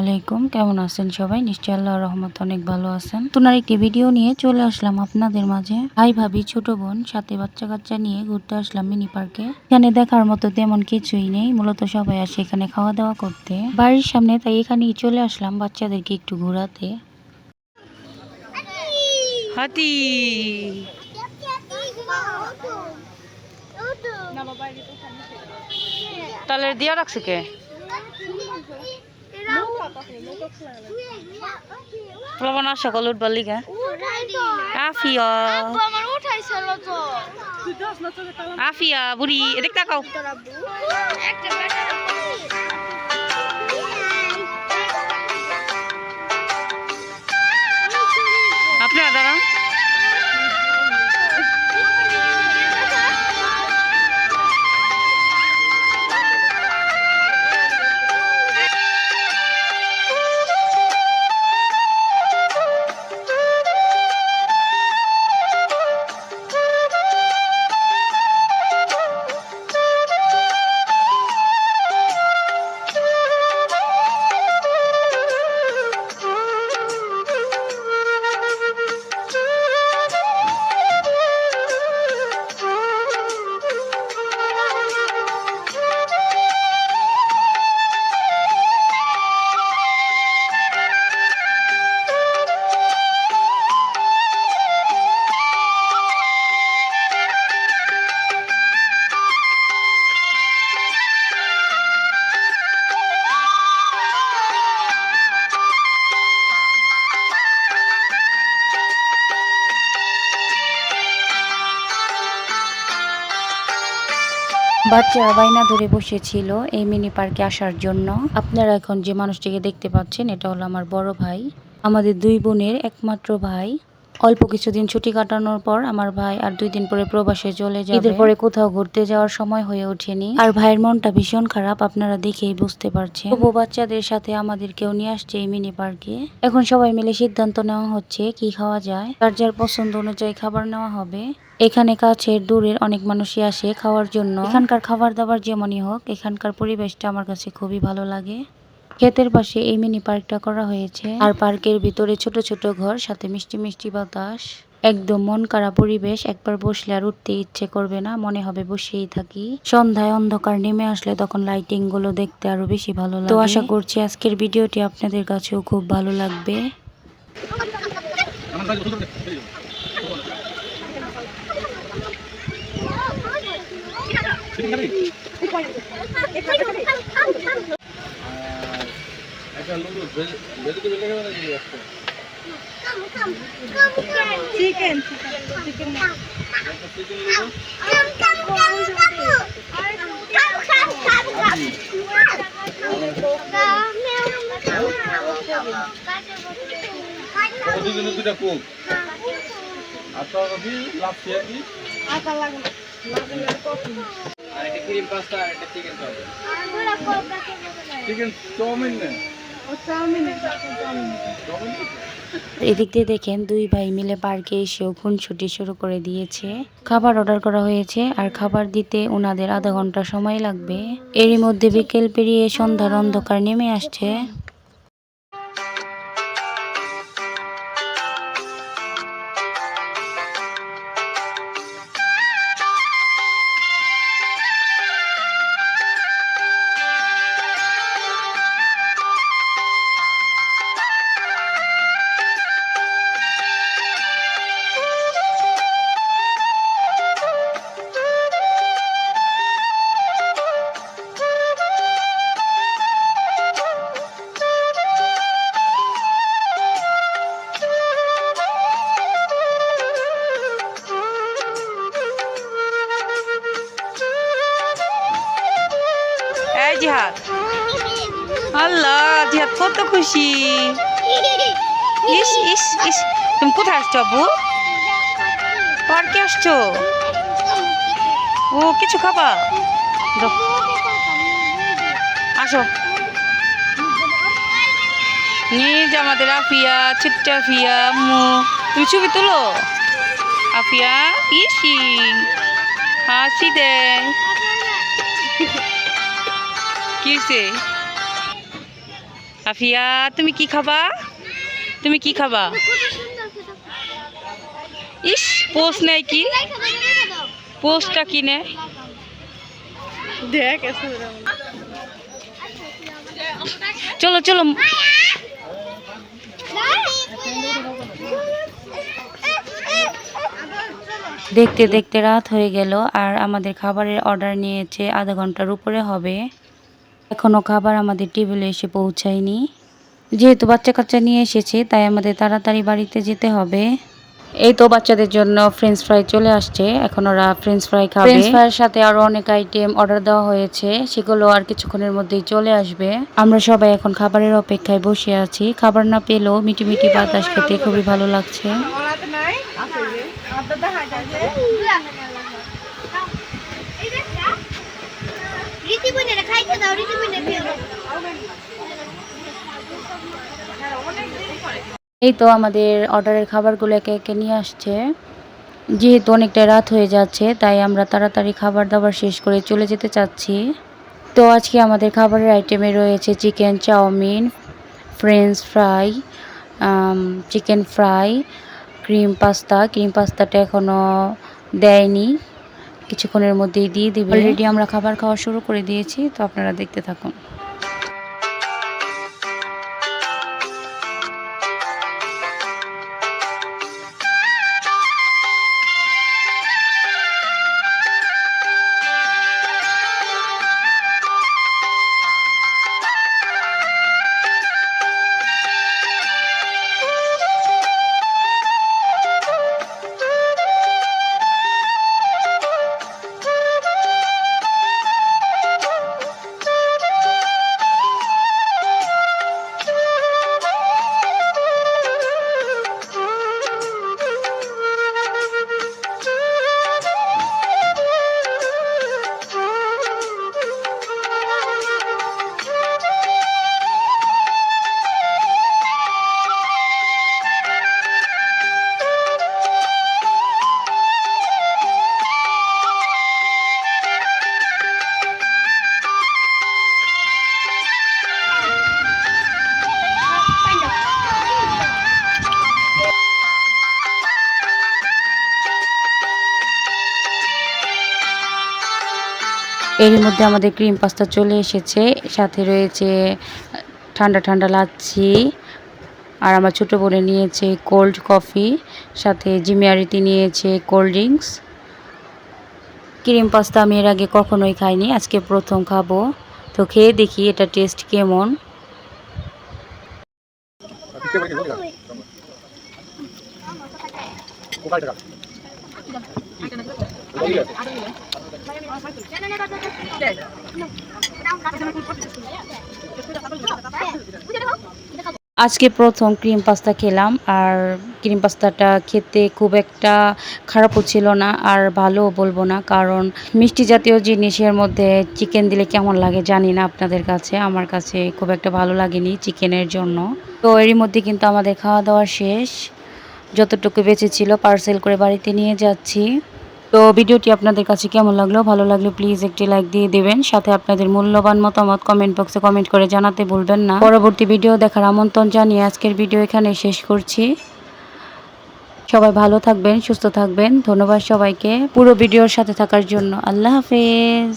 আলাইকুম। কেমন আছেন সবাই? নিশ্চয়ই আল্লাহ রহমত অনেক ভালো আছেন। তোমার একটি ভিডিও নিয়ে চলে আসলাম আপনাদের মাঝে। ভাই ভাবি ছোট বোন সাথে বাচ্চা কাচ্চা নিয়ে ঘুরতে আসলাম মিনি পার্কে। এখানে দেখার মতো তেমন কিছুই নেই। মূলত সবাই আসে এখানে খাওয়া দাওয়া করতে। বাড়ির সামনে তাই এখানেই চলে আসলাম বাচ্চাদেরকে একটু ঘোরাতে। হাতি! তাহলে দিয়া রাখছে কে? প্রবণ সকাল উঠবার লিগা। আফিয়া বুড়ি এদিক তাকাও। আপনারা দাঁড়ান। বাচ্চারা বাইনা ধরে বসেছিল এই মিনি পার্কে আসার জন্য। আপনারা এখন যে মানুষটিকে দেখতে পাচ্ছেন, এটা হলো আমার বড় ভাই। আমাদের দুই বোনের একমাত্র ভাই। অল্প কিছুদিন ছুটি কাটানোর পর আমার ভাই আর দুই দিন পরে প্রবাসে চলে যাবে। ঈদের পরে কোথাও ঘুরতে যাওয়ার সময় হয়ে ওঠেনি। আর ভাইয়ের মনটা ভীষণ খারাপ আপনারা দেখেই বুঝতে পারছেন। তবু বাচ্চাদের সাথে আমাদের কেউ নিয়ে আসছে এই মিনি পার্কে। এখন সবাই মিলে সিদ্ধান্ত নেওয়া হচ্ছে কি খাওয়া যায়। যার যার পছন্দ অনুযায়ী খাবার নেওয়া হবে। এখানে কাছের দূরের অনেক মানুষই আসে খাওয়ার জন্য। এখানকার খাবার দাবার যেমনই হোক এখানকার পরিবেশটা আমার কাছে খুবই ভালো লাগে। ক্ষেতের পাশে এই মিনি পার্কটা করা হয়েছে। আর পার্কের ভিতরে ছোট ছোট ঘর সাথে মিষ্টি মিষ্টি বাতাস। একদম মন কারা পরিবেশ একবার বসলে আর উঠতে ইচ্ছে করবে না মনে হবে বসেই থাকি। সন্ধ্যায় অন্ধকার নেমে আসলে তখন লাইটিংগুলো দেখতে আরও বেশি ভালো লাগে। তো আশা করছি আজকের ভিডিওটি আপনাদের কাছেও খুব ভালো লাগবে। চিকেন চিকেন দুজনে দুটা কোক আর তো কি লাভ শেয়ার কি আটা লাগে আর একটা ক্রিম পাস্তা আর একটা চিকেন চিকেন চাউমিন না এদিক দিয়ে দেখেন দুই ভাই মিলে পার্কে এসেও খুনছুটি শুরু করে দিয়েছে। খাবার অর্ডার করা হয়েছে আর খাবার দিতে ওনাদের আধা ঘণ্টা সময় লাগবে। এরই মধ্যে বিকেল পেরিয়ে সন্ধ্যার অন্ধকার নেমে আসছে। খুশি। ইস ইস ইস। তুমি কোথায় আসছো আব্বু? পার্কে আসছো? ও, কিছু খাবা? আসো। নিজ আমাদের আফিয়া, ছোট্ট আফিয়া, আম্মু। তুমি ছবি তুলো? আফিয়া, ইসি হাসি দেয়। কিসে আফিয়া তুমি কি খাবা? তুমি কি খাবা? ইস পোস্ট নেই কি? পোস্টটা কি নেয় দেখ চলো চলো। দেখতে দেখতে রাত হয়ে গেল আর আমাদের খাবারের অর্ডার নিয়েছে আধা ঘণ্টার উপরে হবে। এখনও খাবার আমাদের টেবিলে এসে পৌঁছায়নি যেহেতু বাচ্চা কাচ্চা নিয়ে এসেছে তাই আমাদের তাড়াতাড়ি বাড়িতে যেতে হবে এই তো বাচ্চাদের জন্য ফ্রেঞ্চ ফ্রাই চলে আসছে এখন ওরা ফ্রেঞ্চ ফ্রাই খাবে ফ্রেঞ্চ ফ্রাইয়ের সাথে আরও অনেক আইটেম অর্ডার দেওয়া হয়েছে সেগুলো আর কিছুক্ষণের মধ্যেই চলে আসবে আমরা সবাই এখন খাবারের অপেক্ষায় বসে আছি খাবার না পেলেও মিটি মিটি বাতাস খেতে খুবই ভালো লাগছে দাও এই তো আমাদের অর্ডারের খাবারগুলো একে একে নিয়ে আসছে। যেহেতু অনেকটা রাত হয়ে যাচ্ছে, তাই আমরা তাড়াতাড়ি খাবার দাবার শেষ করে চলে যেতে চাচ্ছি। তো আজকে আমাদের খাবারের আইটেমে রয়েছে chicken chowmein french fry chicken fry cream pasta cream পাস্তাটা এখনও দেয়নি। কিছুক্ষণের মধ্যেই দিয়ে দেবে। অলরেডি আমরা খাবার খাওয়া শুরু করে দিয়েছি, তো আপনারা দেখতে থাকুন। এর মধ্যে আমাদের ক্রিম পাস্তা চলে এসেছে, সাথে রয়েছে ঠান্ডা ঠান্ডা লাচ্ছি, আর আমার ছোটো বোনে নিয়েছে কোল্ড কফি সাথে জিমিয়ারিতে নিয়েছে কোল্ড ড্রিঙ্কস ক্রিম পাস্তা আমি এর আগে কখনোই খাইনি, আজকে প্রথম খাব। তো খেয়ে দেখি এটা টেস্ট কেমন। আজকে প্রথম ক্রিম পাস্তা খেলাম, আর ক্রিম পাস্তাটা খেতে খুব একটা খারাপও ছিল না, আর ভালোও বলব না, কারণ মিষ্টি জাতীয় জিনিসের মধ্যে চিকেন দিলে কেমন লাগে জানি না আপনাদের কাছে, আমার কাছে খুব একটা ভালো লাগেনি চিকেনের জন্য। তো এরই মধ্যে কিন্তু আমাদের খাওয়া দাওয়া শেষ, যতটুকু বেঁচে ছিল পার্সেল করে বাড়িতে নিয়ে যাচ্ছি। তো ভিডিওটি আপনাদের কাছে কেমন লাগল? ভালো লাগলে প্লিজ একটি লাইক দিয়ে দেবেন। সাথে আপনাদের মূল্যবান মতামত কমেন্ট বক্সে কমেন্ট করে জানাতে ভুলবেন না। পরবর্তী ভিডিও দেখার আমন্ত্রণ জানিয়ে আজকের ভিডিও এখানে শেষ করছি। সবাই ভালো থাকবেন, সুস্থ থাকবেন। ধন্যবাদ সবাইকে। পুরো ভিডিওর সাথে থাকার জন্য আল্লাহ হাফেজ।